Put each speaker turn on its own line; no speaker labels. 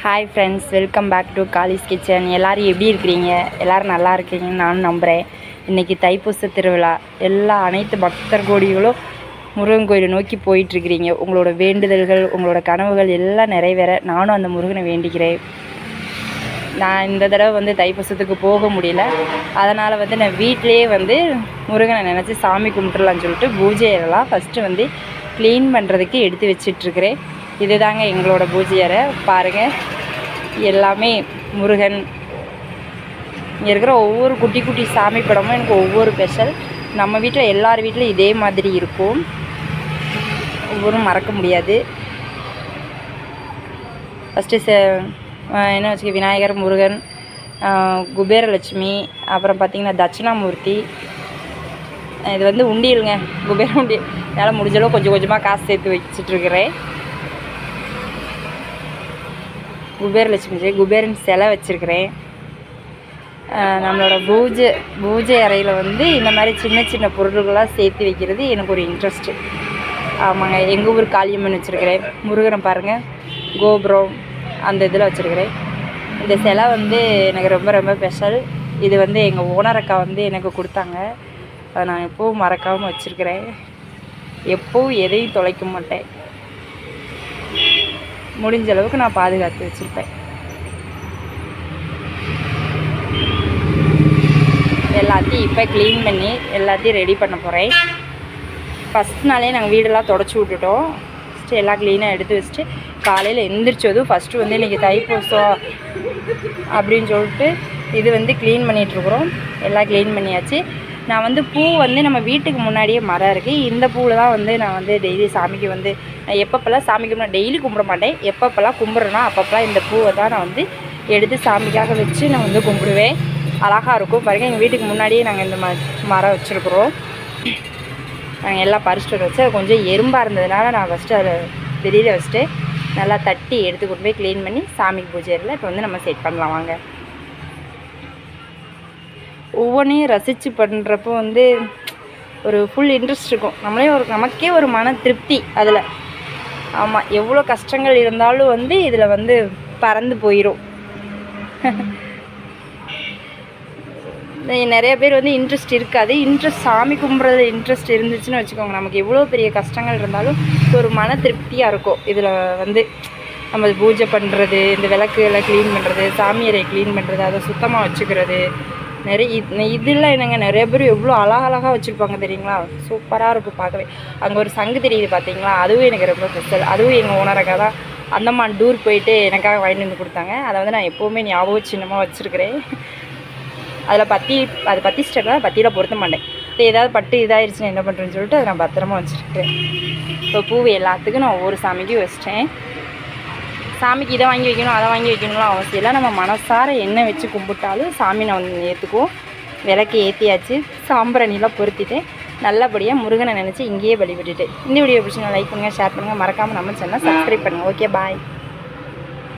Hi friends welcome back to Kali's kitchen எல்லோரும் எப்படி இருக்கிறீங்க? எல்லோரும் நல்லா இருக்கீங்கன்னு நானும் நம்புகிறேன் இன்றைக்கி தைப்பூச திருவிழா. எல்லா அனைத்து பக்தர் கோடிகளும் முருகன் கோயிலை நோக்கி போயிட்டுருக்கிறீங்க உங்களோட வேண்டுதல்கள் உங்களோட கனவுகள் எல்லாம் நிறைவேற நானும் அந்த முருகனை வேண்டிக்கிறேன். நான் இந்த தடவை வந்து தைப்பூசத்துக்கு போக முடியல. அதனால் வந்து நான் வீட்டிலேயே வந்து முருகனை நினச்சி சாமி கும்பிட்டுலான்னு சொல்லிட்டு பூஜையெல்லாம் ஃபஸ்ட்டு வந்து க்ளீன் பண்ணுறதுக்கு எடுத்து வச்சிட்ருக்கிறேன் இதுதாங்க எங்களோட பூஜை அறை. பாருங்கள் எல்லாமே முருகன். இங்கே இருக்கிற ஒவ்வொரு குட்டி குட்டி சாமி படமும் எனக்கு ஒவ்வொரு ஸ்பெஷல் நம்ம வீட்டில் எல்லார் வீட்டிலும் இதே மாதிரி இருக்கும். ஒவ்வொரும் மறக்க முடியாது. ஃபஸ்ட்டு ச என்ன வச்சுக்க விநாயகர் முருகன் குபேரலட்சுமி அப்புறம் பார்த்திங்கன்னா தட்சிணாமூர்த்தி. இது வந்து உண்டியலுங்க. குபேர உண்டியல் என்னால் முடிஞ்சளவு கொஞ்சம் கொஞ்சமாக காசு சேர்த்து வச்சிட்ருக்கிறேன் குபேரலட்சுமி குபேரன் சிலை வச்சுருக்கிறேன். நம்மளோட பூஜை பூஜை அறையில் வந்து இந்த மாதிரி சின்ன சின்ன பொருள்களாக சேர்த்து வைக்கிறது எனக்கு ஒரு இன்ட்ரெஸ்ட்டு ஆமாங்க எங்கள் ஊர் காளியம்மன் வச்சுருக்கிறேன். முருகனை பாருங்கள் கோபுரம் அந்த இதில் வச்சுருக்கிறேன். இந்த சிலை வந்து எனக்கு ரொம்ப ரொம்ப ஸ்பெஷல் இது வந்து எங்கள் ஓனர் அக்கா வந்து எனக்கு கொடுத்தாங்க. அதை நான் எப்போவும் மறக்காமல் வச்சுருக்கிறேன். எப்போவும் எதையும் தொலைக்க மாட்டேன். முடிஞ்ச அளவுக்கு நான் பாதுகாத்து வச்சுருப்பேன். எல்லாத்தையும் இப்போ க்ளீன் பண்ணி எல்லாத்தையும் ரெடி பண்ண போகிறேன் ஃபஸ்ட் நாளே நாங்கள் வீடெல்லாம் தொடச்சி விட்டுட்டோம். ஃபஸ்ட்டு எல்லாம் க்ளீனாக எடுத்து வச்சுட்டு காலையில் எந்திரிச்சதும் ஃபஸ்ட்டு வந்து இன்றைக்கி தைப்பூசம் அப்படின்னு சொல்லிட்டு இது வந்து க்ளீன் பண்ணிகிட்ருக்குறோம் எல்லாம் க்ளீன் பண்ணியாச்சு. நான் வந்து பூ வந்து நம்ம வீட்டுக்கு முன்னாடியே மரம் இருக்குது இந்த பூவில் தான் வந்து நான் வந்து டெய்லி சாமிக்கு வந்து நான் சாமி சாமிக்கு டெய்லி கும்பிட மாட்டேன். எப்பப்பெல்லாம் கும்பிட்றேனோ அப்பப்போலாம் இந்த பூவை தான் நான் வந்து எடுத்து சாமிக்காக வச்சு நான் வந்து கும்பிடுவேன். அழகாக இருக்கும். பாருங்கள் எங்கள் வீட்டுக்கு முன்னாடியே நாங்கள் இந்த ம மரம் வச்சுருக்குறோம். நாங்கள் எல்லாம் பறிச்சுட்டு வச்சு அது கொஞ்சம் எறும்பாக இருந்ததுனால நான் ஃபஸ்ட்டு அதை வெளியில் வச்சுட்டு நல்லா தட்டி எடுத்து கொண்டு போய் க்ளீன் பண்ணி சாமிக்கு பூஜை இப்போ வந்து நம்ம செட் பண்ணலாம். வாங்க. ஒவ்வொன்றையும் ரசித்து பண்ணுறப்போ வந்து ஒரு ஃபுல் இன்ட்ரெஸ்ட் இருக்கும். நம்மளே ஒரு நமக்கே ஒரு மன திருப்தி அதில். ஆமாம் எவ்வளோ கஷ்டங்கள் இருந்தாலும் வந்து இதில் வந்து பறந்து போயிடும் நிறைய பேர் வந்து இன்ட்ரெஸ்ட் இருக்காது. இன்ட்ரெஸ்ட் சாமி கும்பிட்றதுல இன்ட்ரெஸ்ட் இருந்துச்சுன்னு வச்சுக்கோங்க. நமக்கு எவ்வளோ பெரிய கஷ்டங்கள் இருந்தாலும் ஒரு மன திருப்தியாக இருக்கும். இதில் வந்து நம்ம பூஜை பண்ணுறது இந்த விளக்கு எல்லாம் க்ளீன் பண்ணுறது சாமியரை க்ளீன் பண்ணுறது அதை சுத்தமாக வச்சுக்கிறது. நிறைய இதெல்லாம் என்னங்க நிறைய பேர் எவ்வளோ அழகழகாக வச்சுருப்பாங்க தெரியுங்களா? சூப்பராக இருக்கும் பார்க்கவே. அங்கே ஒரு சங்கு தெரியுது பார்த்தீங்களா? அதுவும் எனக்கு ரொம்ப ஸ்பெஷல் அதுவும் எங்கள் ஓனராக தான். அந்தமான் டூர் போயிட்டு எனக்காக வாங்கிட்டு வந்து கொடுத்தாங்க. அதை வந்து நான் எப்போவுமே ஞாபகம் சின்னமாக வச்சுருக்கிறேன். அதில் பற்றி அது பத்தி ஸ்டெப்லாம் பற்றியில் பொருத்த மாட்டேன் இப்போ ஏதாவது பட்டு இதாகிடுச்சுன்னா என்ன பண்ணுறேன்னு சொல்லிட்டு அதை நான் பத்திரமா வச்சுருக்கேன் இப்போ பூ எல்லாத்துக்கும் நான் ஒவ்வொரு சாமிக்கும் வச்சிட்டேன். சாமிக்கு இதை வாங்கி வைக்கணும் அதை வாங்கி வைக்கணும்லாம் அவசியம் இல்லை. நம்ம மனசார என்ன வச்சு கும்பிட்டாலும் சாமி நான் வந்து ஏற்றுக்குவோம் விளக்கு ஏற்றியாச்சு சாம்பிராணிலாம் பொருத்திட்டு நல்லபடியாக முருகனை நினச்சி இங்கேயே வழிபட்டுட்டு இந்த வீடியோ பிடிச்சி லைக் பண்ணுங்கள் ஷேர் பண்ணுங்கள் மறக்காமல் நம்ம சேனல் சப்ஸ்கிரைப் பண்ணுங்கள் ஓகே பாய்